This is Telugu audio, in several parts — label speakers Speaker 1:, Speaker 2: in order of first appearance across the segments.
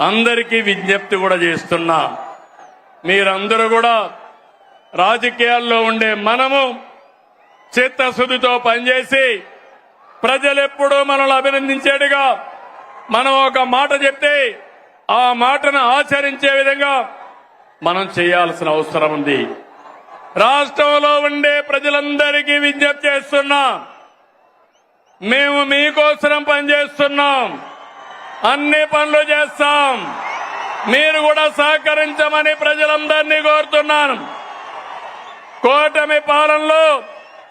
Speaker 1: అందరికీ విజ్ఞప్తి కూడా చేస్తున్నా. మీరందరూ కూడా రాజకీయాల్లో ఉండే మనము చిత్తశుద్ధితో పనిచేసి ప్రజలెప్పుడూ మనల్ని అభినందించేట్టుగా మనం ఒక మాట చెప్తే ఆ మాటను ఆచరించే విధంగా మనం చేయాల్సిన అవసరం ఉంది. రాష్ట్రంలో ఉండే ప్రజలందరికీ విజ్ఞప్తి చేస్తున్నా. మేము మీకోసం పనిచేస్తున్నాం. అన్ని పనులు చేస్తాం. మీరు కూడా సహకరించమని ప్రజలందరినీ కోరుతున్నాను. కూటమి పాలనలో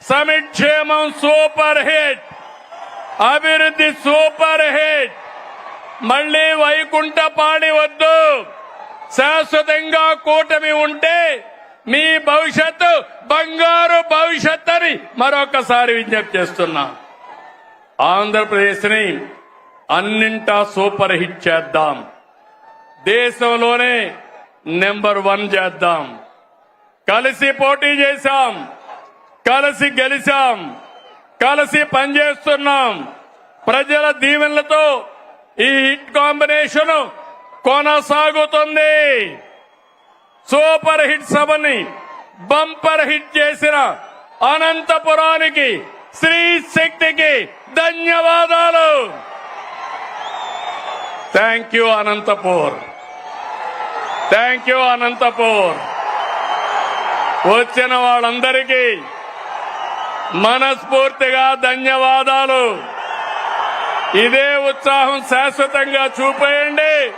Speaker 1: సమిక్షేమం సూపర్ హిట్ అభివృద్ధి సూపర్ హిట్. మళ్ళీ వైకుంఠ పాడి వద్దు. శాశ్వతంగా కూటమి ఉంటే మీ భవిష్యత్తు బంగారు భవిష్యత్ అని మరొకసారి విజ్ఞప్తి చేస్తున్నా. ఆంధ్రప్రదేశ్ని అన్నింటా సూపర్ హిట్ చేద్దాం. దేశంలోనే నెంబర్ వన్ చేద్దాం. కలిసి పోటీ చేశాం. కలిసి గెలిచాం. కలిసి పనిచేస్తున్నాం. ప్రజల దీవెనలతో ఈ హిట్ కాంబినేషన్ కొనసాగుతుంది. సూపర్ హిట్ సభని బంపర్ హిట్ చేసిన అనంతపురానికి శ్రీ శక్తికి ధన్యవాదాలు. Thank you Anantapur thank you Anantapur వచ్చిన వాళ్ళందరికీ మనస్ఫూర్తిగా ధన్యవాదాలు. ఇదే ఉత్సాహం శాశ్వతంగా చూపేయండి.